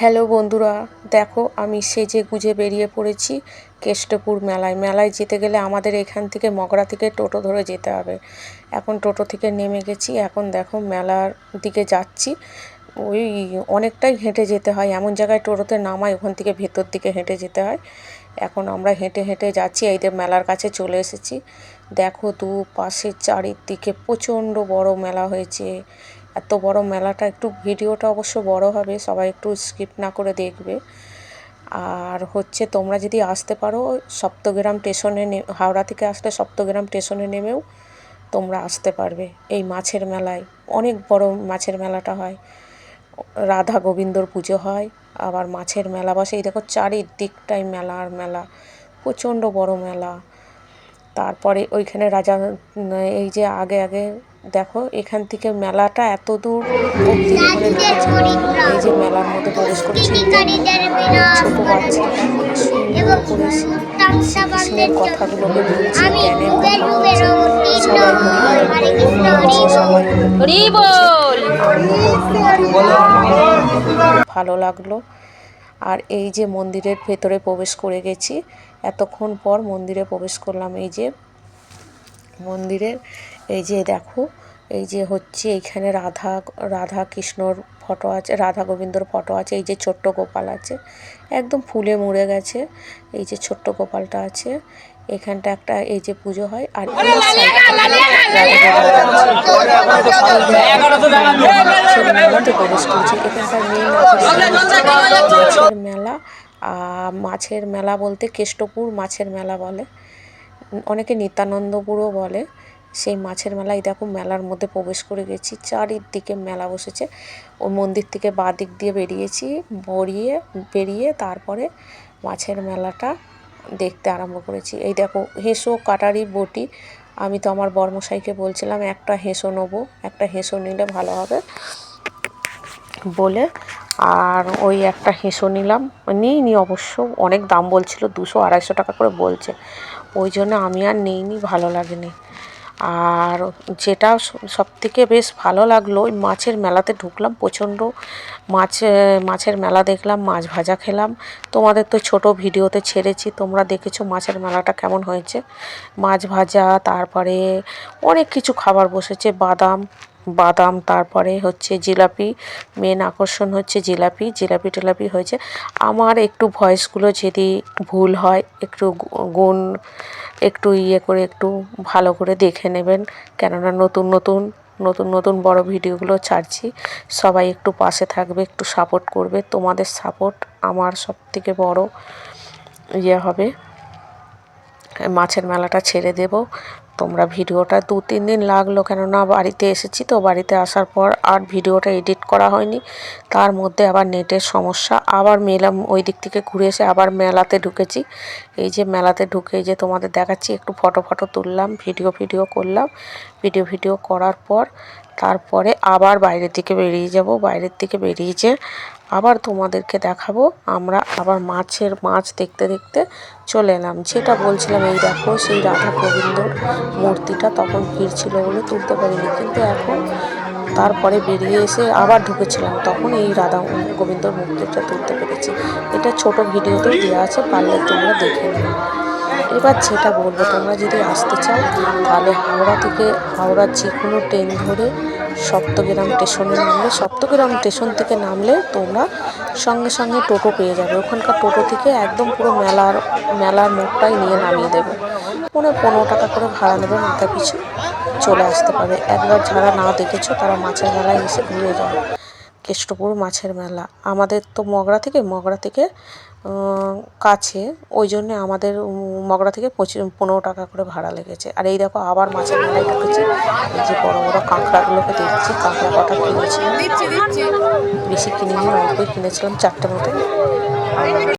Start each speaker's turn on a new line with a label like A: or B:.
A: Hello বন্ধুরা, দেখো আমি সেজে গুজে বেরিয়ে পড়েছি কেষ্টপুর মেলায়। মেলায় যেতে গেলে আমাদের এখান থেকে মগরা থেকে টোটো ধরে যেতে হবে। এখন টোটো থেকে নেমে গেছি, এখন দেখো মেলার দিকে যাচ্ছি। ওই অনেকটাই হেঁটে যেতে হয়, এমন জায়গায় টোটোতে নামায় ওখান থেকে ভেতর দিকে হেঁটে যেতে হয়। এখন আমরা হেঁটে হেঁটে যাচ্ছি, এই যে মেলার কাছে চলে এসেছি। দেখো দু পাশে চারিদিকে প্রচণ্ড বড় মেলা হয়েছে। এত বড় মেলাটা, একটু ভিডিওটা অবশ্য বড় হবে, সবাই একটু স্কিপ না করে দেখবে। আর হচ্ছে তোমরা যদি আসতে পারো, সপ্তগ্রাম স্টেশনে হাওড়া থেকে আসলে সপ্তগ্রাম স্টেশনে নেমেও তোমরা আসতে পারবে এই মাছের মেলায়। অনেক বড় মাছের মেলাটা হয়। রাধা গোবিন্দর পুজো হয়, আবার মাছের মেলা বসে। এই দেখো চারিদিকটাই মেলা আর মেলা, প্রচণ্ড বড় মেলা। তারপরে ওইখানে রাজা, এই যে আগে আগে দেখো এখান থেকে মেলাটা এত দূর অব্দি এই যে মেলার মধ্যে প্রবেশ করেছি ছোট বাচ্চা সুন্দর করে শ্রীকৃষ্ণের কথাগুলোকে বলছে জ্ঞানের ভালো লাগল। আর এই যে মন্দিরের ভেতরে প্রবেশ করে গেছি এতক্ষণ পর মন্দিরে প্রবেশ করলাম। এই যে মন্দিরের এই যে দেখো, এই যে হচ্ছে এইখানে রাধা রাধা কৃষ্ণর ফটো আছে, রাধা গোবিন্দর ফটো আছে, এই যে ছোট্ট গোপাল আছে, একদম ফুলে মুড়ে গেছে, এই যে ছোট্ট গোপালটা আছে, এখানটা একটা এই যে পুজো হয়, আর এখানকার মেলা মাছের মেলা বলতে কেষ্টপুর মাছের মেলা বলে, অনেকে নিত্যানন্দপুরও বলে সেই মাছের মেলায় দেখো মেলার মধ্যে প্রবেশ করে গেছি। চারিদিকে মেলা বসেছে। ও মন্দির থেকে বাঁ দিক দিয়ে বেরিয়েছি, বড়িয়ে বেরিয়ে তারপরে মাছের মেলাটা দেখতে আরম্ভ করেছি। এই দেখো হেঁসো কাটারি বটি। আমি তো আমার বর্মশাইকে বলছিলাম, একটা হেঁসো নেব, একটা হেঁসো নিলে ভালো হবে বলে। আর ওই একটা হেঁসো নিলাম। নিইনি অবশ্য, অনেক দাম বলছিল, দুশো আড়াইশো টাকা করে বলছে। ওই জন্য আমি আর নিইনি, ভালো লাগেনি। আর যেটা সব থেকে বেশ ভালো লাগল, ওই মাছের মেলাতে ঢুকলাম, প্রচণ্ড মাছ, মাছের মেলা দেখলাম, মাছ ভাজা খেলাম। তোমাদের তো ছোট ভিডিওতে ছেড়েছি, তোমরা দেখেছ মাছের মেলাটা কেমন হয়েছে। মাছ ভাজা, তারপরে অনেক কিছু খাবার বসেছে, বাদাম বাদাম, তারপরে হচ্ছে জিলাপি মেন আকর্ষণ হচ্ছে জিলাপি জিলাপি টিলাপি হয়েছে। আমার একটু ভয়েসগুলো যদি ভুল হয়, একটু গুণ একটু ইয়ে করে একটু ভালো করে দেখে নেবেন। কেননা নতুন নতুন নতুন নতুন বড় ভিডিওগুলো ছাড়ছি। সবাই একটু পাশে থাকবে, একটু সাপোর্ট করবে। তোমাদের সাপোর্ট আমার সব থেকে বড় ইয়ে হবে। মাছের মেলাটা ছেড়ে দেব। তোমরা ভিডিওটা দু, তিন দিন লাগল কেননা বাড়িতে এসেছি তো বাড়িতে আসার পর আর ভিডিওটা এডিট করা হয়নি। তার মধ্যে আবার নেটের সমস্যা। আবার মেলা ওই দিক থেকে ঘুরে এসে আবার মেলাতে ঢুকেছি। এই যে মেলাতে ঢুকে যে তোমাদের দেখাচ্ছি, একটু ফটো ফটো তুললাম, ভিডিও ভিডিও করলাম। ভিডিও ভিডিও করার পর তারপরে আবার বাইরের দিকে বেরিয়ে যাব। বাইরের দিকে বেরিয়ে যে আবার তোমাদেরকে দেখাবো। আমরা আবার মাছের মাছ দেখতে দেখতে চলে এলাম। যেটা বলছিলাম, এই দেখো, সেই রাধা গোবিন্দর মূর্তিটা তখন ভিড় ছিল বলে তুলতে পারিনি। কিন্তু এখন তারপরে বেরিয়ে এসে আবার ঢুকেছিলাম। তখন এই রাধা গোবিন্দর মূর্তিটা তুলতে পেরেছি। এটা ছোট ভিডিওতেও দেওয়া আছে, পারলে তোমরা দেখে নিও। এবার যেটা বলব, তোমরা যদি আসতে চাও, তাহলে হাওড়া থেকে, হাওড়ার যে কোনো ট্রেন ধরে সপ্তগ্রাম স্টেশনে নামলে, সপ্তগ্রাম স্টেশন থেকে নামলে তোমরা সঙ্গে সঙ্গে টোটো পেয়ে যাবে। ওখানকার টোটো থেকে একদম পুরো মেলার মেলার মুখটাই নিয়ে নামিয়ে দেবে। মনে পনেরো টাকা করে ভাড়া নেবে মাথা পিছু চলে আসতে পারবে একবার যারা না দেখেছ, তারা মাছের মেলায় এসে ঘুরে যাবে কেষ্টপুর মাছের মেলা। আমাদের তো মগরা থেকে মগরা থেকে কাছে। ওই জন্যে আমাদের মগরা থেকে পঁচিশ পনেরো টাকা করে ভাড়া লেগেছে। আর এই দেখো আবার মাছের মেলায় ঢুকেছি। এই যে বড়ো বড়ো কাঁকড়াগুলোকে দেখছি কাঁকড়া কটা কিনেছিলাম বেশি কিনিনি অল্পই কিনেছিলাম চারটে মতো।